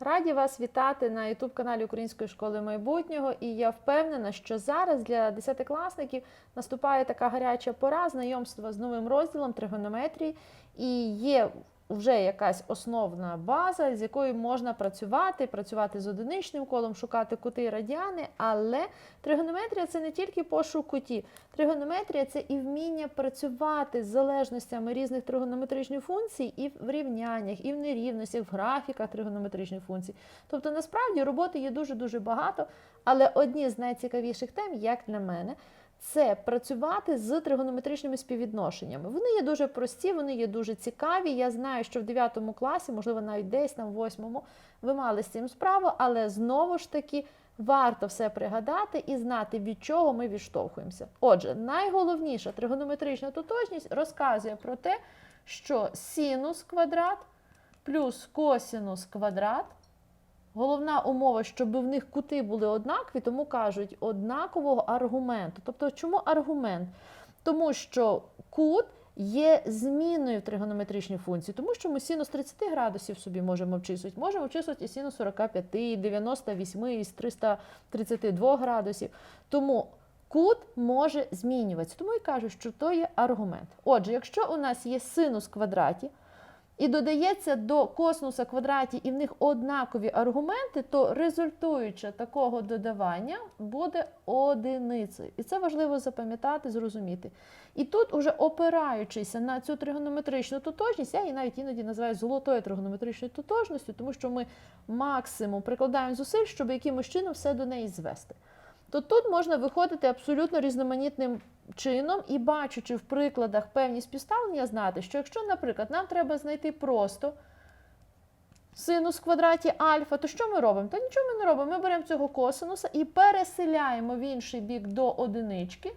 Раді вас вітати на youtube каналі Української школи майбутнього. І я впевнена, що зараз для десятикласників наступає така гаряча пора знайомства з новим розділом тригонометрії, і є вже якась основна база, з якою можна працювати, працювати з одиничним колом, шукати кути і радіани. Але тригонометрія це не тільки пошук кутів. Тригонометрія це і вміння працювати з залежностями різних тригонометричних функцій і в рівняннях, і в нерівностях, в графіках тригонометричних функцій. Тобто, насправді роботи є дуже-дуже багато, але одні з найцікавіших тем, як для мене, це працювати з тригонометричними співвідношеннями. Вони є дуже прості, вони є дуже цікаві. Я знаю, що в 9 класі, можливо, навіть десь там в 8 ви мали з цим справу, але знову ж таки варто все пригадати і знати, від чого ми відштовхуємося. Отже, найголовніша тригонометрична тотожність розказує про те, що синус квадрат плюс косинус квадрат. Головна умова, щоб в них кути були однакові, тому кажуть однакового аргументу. Тобто, чому аргумент? Тому що кут є змінною в тригонометричній функції, тому що ми синус 30 градусів собі можемо обчислювати. Можемо обчислювати і синус 45, і 98, і 332 градусів. Тому кут може змінюватися. Тому і кажуть, що то є аргумент. Отже, якщо у нас є синус квадраті, і додається до косинуса квадраті, і в них однакові аргументи, то результуюча такого додавання буде одиницею. І це важливо запам'ятати, зрозуміти. І тут, уже опираючись на цю тригонометричну тотожність, я її навіть іноді називаю золотою тригонометричною тотожністю, тому що ми максимум прикладаємо зусиль, щоб якимось чином все до неї звести. То тут можна виходити абсолютно різноманітним чином і, бачучи в прикладах певні співставлення, знати, що якщо, наприклад, нам треба знайти просто синус в квадраті альфа, то що ми робимо? Та нічого ми не робимо. Ми беремо цього косинуса і переселяємо в інший бік до одинички.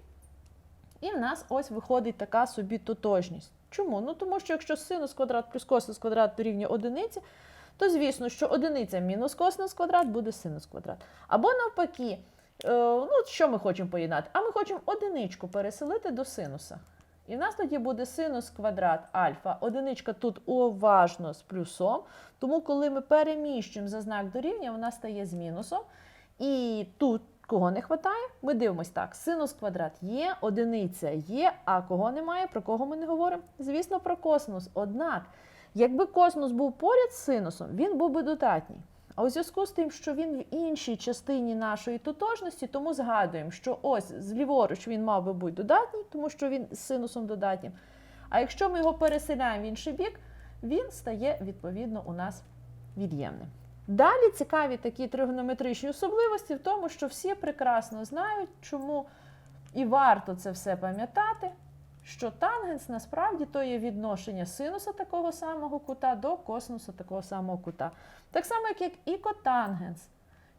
І в нас ось виходить така собі тотожність. Чому? Ну тому що якщо синус квадрат плюс косинус квадрат дорівнює одиниці, то звісно, що одиниця мінус косинус квадрат буде синус квадрат. Або навпаки. Е, ну, що ми хочемо поєднати? А ми хочемо одиничку переселити до синуса. І в нас тоді буде синус квадрат альфа. Одиничка тут уважно з плюсом. Тому, коли ми переміщуємо за знак дорівнює, вона стає з мінусом. І тут, кого не вистачає, ми дивимося так: синус квадрат є, одиниця є, а кого немає, про кого ми не говоримо? Звісно, про косинус. Однак, якби косинус був поряд з синусом, він був би додатній. А у зв'язку з тим, що він в іншій частині нашої тотожності, тому згадуємо, що ось зліворуч він мав би бути додатній, тому що він з синусом додатнім. А якщо ми його переселяємо в інший бік, він стає відповідно у нас від'ємним. Далі цікаві такі тригонометричні особливості в тому, що всі прекрасно знають, чому і варто це все пам'ятати, що тангенс насправді то є відношення синуса такого самого кута до косинуса такого самого кута. Так само, як і котангенс.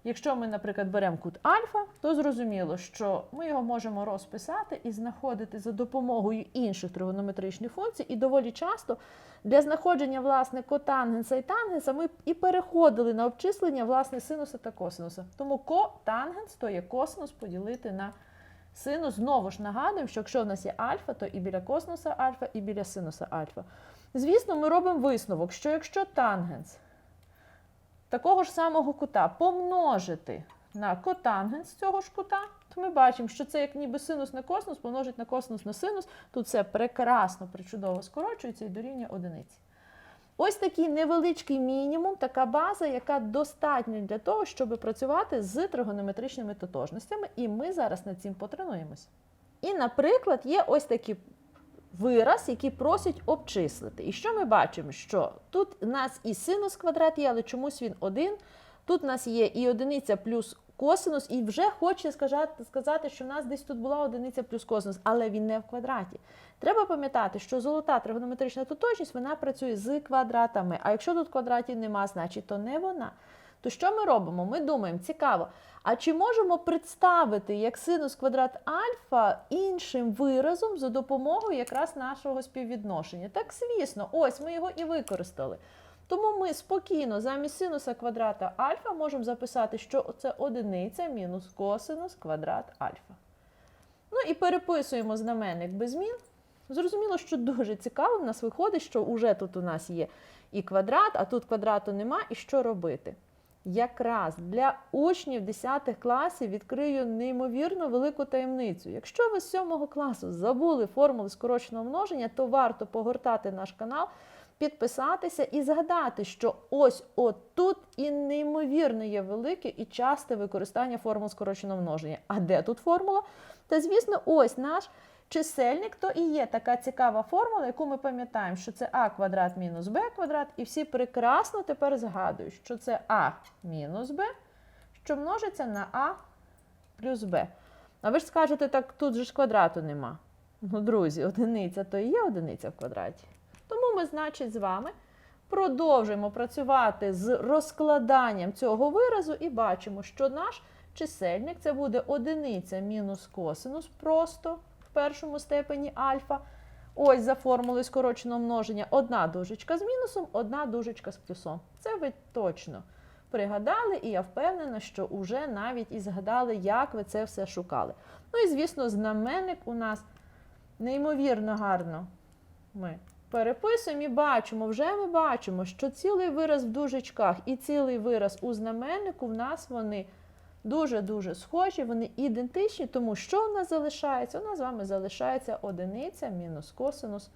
Якщо ми, наприклад, беремо кут альфа, то зрозуміло, що ми його можемо розписати і знаходити за допомогою інших тригонометричних функцій. І доволі часто для знаходження власне котангенса і тангенса ми і переходили на обчислення власне синуса та косинуса. Тому котангенс то є косинус поділити на синус. Знову ж нагадуємо, що якщо в нас є альфа, то і біля косинуса альфа, і біля синуса альфа. Звісно, ми робимо висновок, що якщо тангенс такого ж самого кута помножити на котангенс цього ж кута, то ми бачимо, що це як ніби синус на косинус помножить на косинус на синус. Тут все прекрасно, причудово скорочується і дорівнює одиниці. Ось такий невеличкий мінімум, така база, яка достатня для того, щоб працювати з тригонометричними тотожностями, і ми зараз над цим потренуємось. І, наприклад, є ось такий вираз, який просять обчислити. І що ми бачимо? Що тут у нас і синус квадрат є, але чомусь він один. Тут у нас є і одиниця плюс косинус, і вже хоче сказати, що в нас десь тут була одиниця плюс косинус, але він не в квадраті. Треба пам'ятати, що золота тригонометрична тотожність вона працює з квадратами. А якщо тут квадратів нема, значить то не вона. То що ми робимо? Ми думаємо, цікаво, а чи можемо представити як синус квадрат альфа іншим виразом за допомогою якраз нашого співвідношення? Так, звісно, ось ми його і використали. Тому ми спокійно замість синуса квадрата альфа можемо записати, що це одиниця мінус косинус квадрат альфа. Ну і переписуємо знаменник без змін. Зрозуміло, що дуже цікаво, в нас виходить, що вже тут у нас є і квадрат, а тут квадрату нема, і що робити. Якраз для учнів 10 класів відкрию неймовірно велику таємницю. Якщо ви з 7 класу забули формули скороченого множення, то варто погортати наш канал, підписатися і згадати, що ось отут і неймовірно є велике і часте використання формул скороченого множення. А де тут формула? Та звісно, ось наш. Чисельник то і є така цікава формула, яку ми пам'ятаємо, що це а квадрат мінус б квадрат, і всі прекрасно тепер згадують, що це а мінус б, що множиться на а плюс б. А ви ж скажете, так тут же ж квадрату нема. Ну, друзі, одиниця то і є одиниця в квадраті. Тому ми, значить, з вами продовжуємо працювати з розкладанням цього виразу і бачимо, що наш чисельник це буде одиниця мінус косинус просто в першому степені альфа. Ось за формулою скороченого множення одна дужечка з мінусом, одна дужечка з плюсом. Це ви точно пригадали, і я впевнена, що вже навіть і згадали, як ви це все шукали. Ну і, звісно, знаменник у нас неймовірно гарно ми переписуємо і бачимо, вже ми бачимо, що цілий вираз в дужечках і цілий вираз у знаменнику в нас вони дуже-дуже схожі, вони ідентичні, тому що в нас залишається? У нас з вами залишається одиниця мінус косинус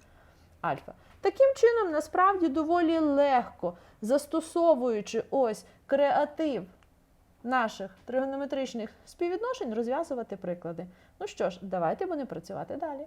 альфа. Таким чином, насправді доволі легко, застосовуючи ось креатив наших тригонометричних співвідношень, розв'язувати приклади. Ну що ж, давайте будемо працювати далі.